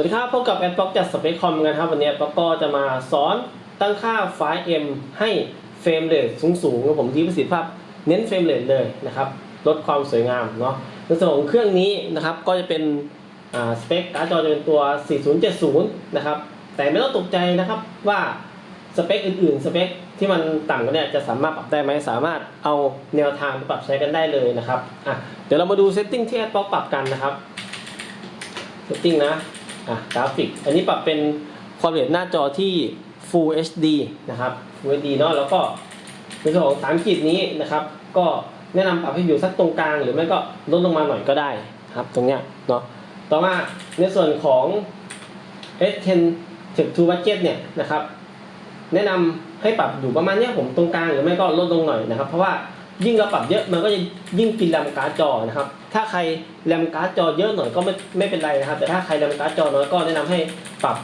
วัสดีครับพบกับแอดบ็อกจากสเปคคอมกันครับวันนี้แอดบ็อกก็จะมาสอนตั้งค่าไฟล์ M ให้เฟรมเรทสูงๆครับผมที่ประสิทธิภาพเน้นเฟรมเรทเลยนะครับลดความสวยงามเนาะในส่วนของเครื่องนี้นะครับก็จะเป็นสเปคการ์ดจอจะเป็นตัว 4070 นะครับแต่ไม่ต้องตกใจนะครับว่าสเปคอื่นๆสเปคที่มันต่างกันเนี่ยจะสามารถปรับได้ไหมสามารถเอาแนวทางไปปรับใช้กันได้เลยนะครับอะเดี๋ยวเรามาดูเซตติ้งที่แอดบ็อกปรับกันนะครับเซตติ้งนะ อะกราฟิก อันนี้ปรับเป็นความละเอียดหน้าจอที่ Full HD นะครับ Full HD เนาะแล้วก็ในส่วนของสามขีดนี้นะครับ ก็แนะนำปรับให้อยู่สักตรงกลาง หรือไม่ก็ลดลงมาหน่อยก็ได้ครับ ตรงเนี้ยเนาะต่อมาในส่วนของ S10 Tech to Budget เนี่ยนะครับ แนะนำให้ปรับอยู่ประมาณเนี้ยผมตรงกลางหรือไม่ก็ลดลงหน่อยนะครับ เพราะว่า ยิ่งเราปรับเยอะมันก็จะยิ่งกินแรมการ์ดจอนะครับ ถ้าใครแรมการ์ดจอเยอะหน่อยก็ไม่ไม่เป็นไรนะครับ แต่ถ้าใครแรมการ์ดจอน้อยก็แนะนำให้ปรับ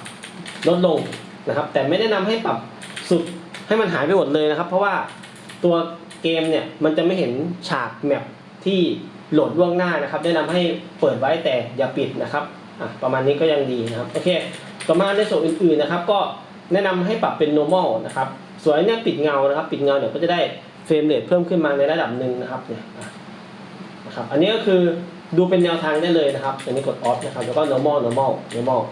ลดลงนะครับ แต่ไม่แนะนำให้ปรับสุดให้มันหายไปหมดเลยนะครับ เพราะว่าตัวเกมเนี่ยมันจะไม่เห็นฉากแมปที่โหลดล่วงหน้านะครับ แนะนำให้เปิดไว้แต่อย่าปิดนะครับอะประมาณนี้ก็ยังดีนะครับโอเคต่อมาในส่วนอื่นๆนะครับ ก็แนะนำให้ปรับเป็น normal นะครับส่วนนเนี้ยปิดเงานะครับ ปิดเงาเนี่ยก็จะได้ เฟรมเรทเพิ่มขึ้นมาในระดับหนึ่งนะครับเนี่ยนะครับอันนี้ก็คือดูเป็นแนวทางได้เลยนะครับอันนี้กด off นะครับแล้วก็ normal normal normal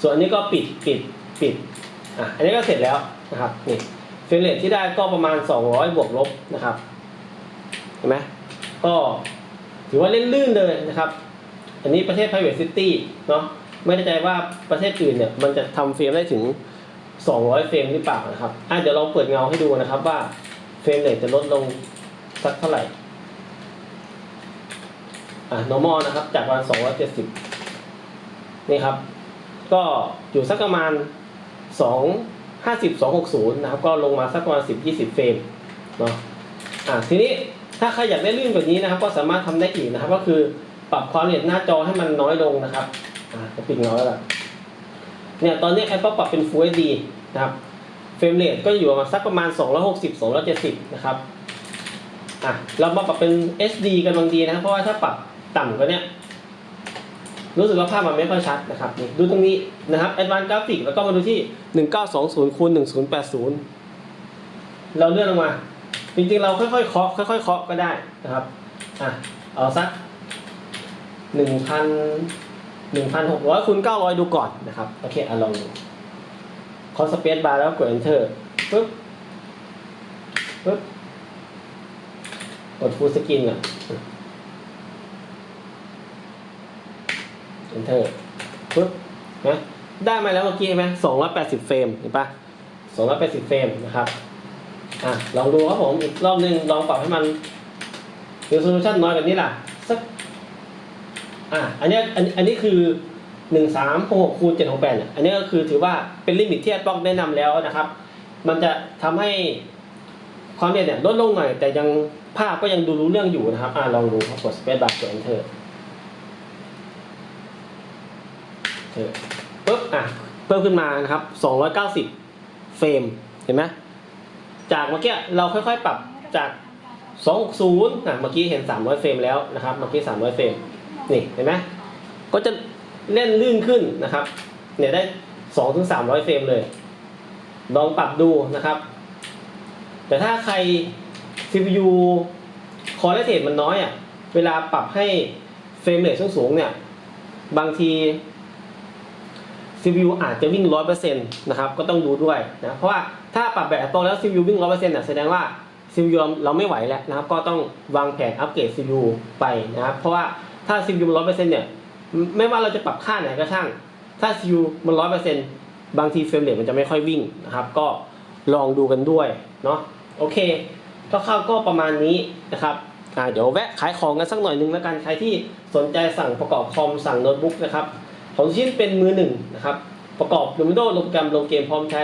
ส่วนอันนี้ก็ปิดปิดปิดอะอันนี้ก็เสร็จแล้วนะครับนี่เฟรมเรทที่ได้ก็ประมาณ 200 บวกลบนะครับเห็นไหมก็ถือว่าเล่นลื่นเลยนะครับ อันนี้ประเทศ private city เนาะไม่แน่ใจว่าประเทศอื่นเนี่ยมันจะทำเฟรมได้ถึง 200 เฟรมหรือเปล่านะครับอะเดี๋ยวลองเปิดเงาให้ดูนะครับว่า เฟรมเรทจะลดลงสักเท่าไหร่ อะ normal นะครับ จากวัน270 นี่ครับ ก็อยู่สักประมาณ 2 50 260 นะครับ ก็ลงมาสักประมาณ 10 20 เฟรม เนาะอะทีนี้ถ้าใครอยากได้ลื่นกว่านี้นะครับ ก็สามารถทำได้อีกนะครับ ก็คือปรับความละเอียดหน้าจอให้มันน้อยลงนะครับ อ่าจะปิดเงาแล้วล่ะเนี่ยตอนนี้ Apple ปรับเป็น Full HD นะครับ รมเรทก็อยู่ประมาณสักประมาณ 260 270 นะครับ อะ เรามาปรับเป็น HD กันบางดีนะ เพราะว่าถ้าปรับต่ำกว่านี้รู้สึกว่าภาพมันไม่ค่อยชัดนะครับ ดูตรงนี้นะครับ Advanced Graphic แล้วก็มาดูที่ 1920คูณ1080 เราเลื่อนลงมา จริงๆ เราค่อยๆเคาะค่อยๆเคาะก็ได้นะครับ อะ เอาสักหนึ่งพันหนึ่งพันหกร้อยคูณเก้าร้อยดูก่อนนะครับ โอเคอะลองดู คอสเปซบาร์แล้วกด enter ปึ๊บปึ๊บกด full screen ก่อน enter ปึ๊บนะได้มาแล้วเมื่อกี้เห็นไหมสองร้อยแปดสิบเฟรมเห็นปะสองร้อยแปดสิบเฟรมนะครับ อะ ลองดูครับผมอีกรอบหนึงลองปรับให้มัน resolution น้อยกว่านี้ล่ะ สัก อะ อันนี้อันอันนี้คือ หนึ่งสามหกคูณเจ็ดหกแปดเนี่ยอันนี้ก็คือถือว่าเป็นลิมิตที่แอดบล็อกแนะนำแล้วนะครับ มันจะทำให้ความเอียดเนี่ยลดลงหน่อย แต่ยังภาพก็ยังดูรู้เรื่องอยู่นะครับ อะลองดูครับกด space bar กด enter เออปุ๊บอะเพิ่มขึ้นมานะครับ290เกาสิบเฟรมเห็นไหมจากเมื่อกี้เราค่อยๆ ปรับจาก260นย์นะเมื่อกี้เห็น300เฟรมแล้วนะครับ เมื่อกี้300เฟรมนี่เห็นไหมก็จะ เล่นลื่นขึ้นนะครับเนี่ยได้2-300ถึง300เฟรมเลย ลองปรับดูนะครับ แต่ถ้าใคร CPU คอร์เรเทตมันน้อยอะ เวลาปรับให้เฟรมเรทสูงๆเนี่ย บางที CPU อาจจะวิ่ง100%นะครับ ก็ต้องดูด้วยนะ เพราะว่าถ้าปรับแบบตโนแล้ว CPU วิ่ง100%น่ะแสดงว่า CPU เราเราไม่ไหวแล้วนะครับ ก็ต้องวางแผนอัปเกรด CPU ไปนะครับ เพราะว่าถ้า CPU มัน100%เนี่ย ไม่ว่าเราจะปรับค่าไหนก็ช่าง ถ้า CPU มัน100%บางทีเฟรมเรทมันจะไม่ค่อยวิ่งนะครับ ก็ลองดูกันด้วยเนาะโอเคคร่าวๆก็ประมาณนี้นะครับอ่าเดี๋ยวแวะขายของกันสักหน่อยนึงแล้วกันใครที่สนใจสั่งประกอบคอมสั่งโน้ตบุ๊กนะครับของชิ้นเป็นมือหนึ่งนะครับประกอบ Windows ลงโปรแกรมลงเกมพร้อมใช้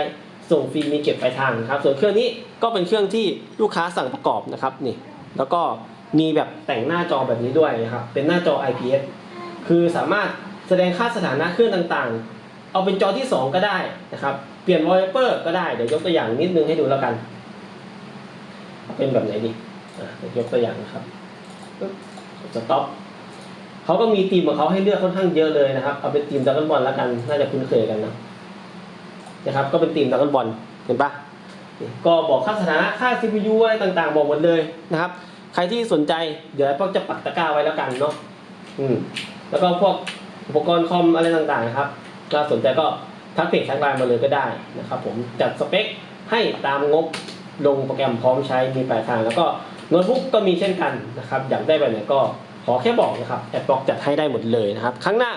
ส่งฟรีมีเก็บปลายทางครับ ส่วนเครื่องนี้ก็เป็นเครื่องที่ลูกค้าสั่งประกอบนะครับนี่แล้วก็มีแบบแต่งหน้าจอแบบนี้ด้วยนะครับเป็นหน้าจอ IPS คือสามารถแสดงค่าสถานะเครื่องต่างๆ เอาเป็นจอที่ 2 ก็ได้นะครับ เปลี่ยน wallpaper ก็ได้ เดี๋ยวยกตัวอย่างนิดนึงให้ดูแล้วกัน เป็นแบบไหนดีอะเดี๋ยวยกตัวอย่างนะครับสต็อปเขาก็มีทีมของเขาให้เลือกค่อนข้างเยอะเลยนะครับ เอาเป็นทีมดักกันบอลแล้วกัน น่าจะคุ้นเคยกันนะนะครับ ก็เป็นทีมดักกันบอลเห็นปะก็บอกค่าสถานะค่า CPU อะไรต่างๆ บอกหมดเลยนะครับ ใครที่สนใจเดี๋ยวพวกจะปักตะกร้าไว้แล้วกันเนาะอืม แล้วก็พวกอุปกรณ์คอมอะไรต่างๆนะครับถ้าสนใจก็ทักเพจทักไลน์มาเลยก็ได้นะครับผมจัดสเปคให้ตามงบลงโปรแกรมพร้อมใช้มีปลายทาง แล้วก็โน้ตบุ๊กก็มีเช่นกันนะครับอยากได้แบบไหนก็ขอแค่บอกนะครับแอดบ็อกจัดให้ได้หมดเลยนะครับครั้งหน้า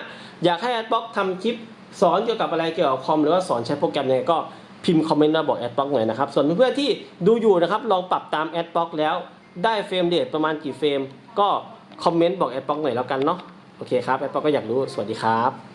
อยากให้แอดบ็อกทำคลิปสอนเกี่ยวกับอะไรเกี่ยวกับคอมหรือว่าสอนใช้โปรแกรมยังไงก็พิมพ์คอมเมนต์มาบอกแอดบ็อกหน่อยนะครับ ส่วนเพื่อนๆที่ดูอยู่นะครับ ลองปรับตามแอดบ็อกแล้วได้เฟรมเรทประมาณกี่เฟรม ก็คอมเมนต์บอกแอดบ็อกหน่อยแล้วกันเนาะ โอเคครับแอปเปิลก็อยากรู้สวัสดีครับ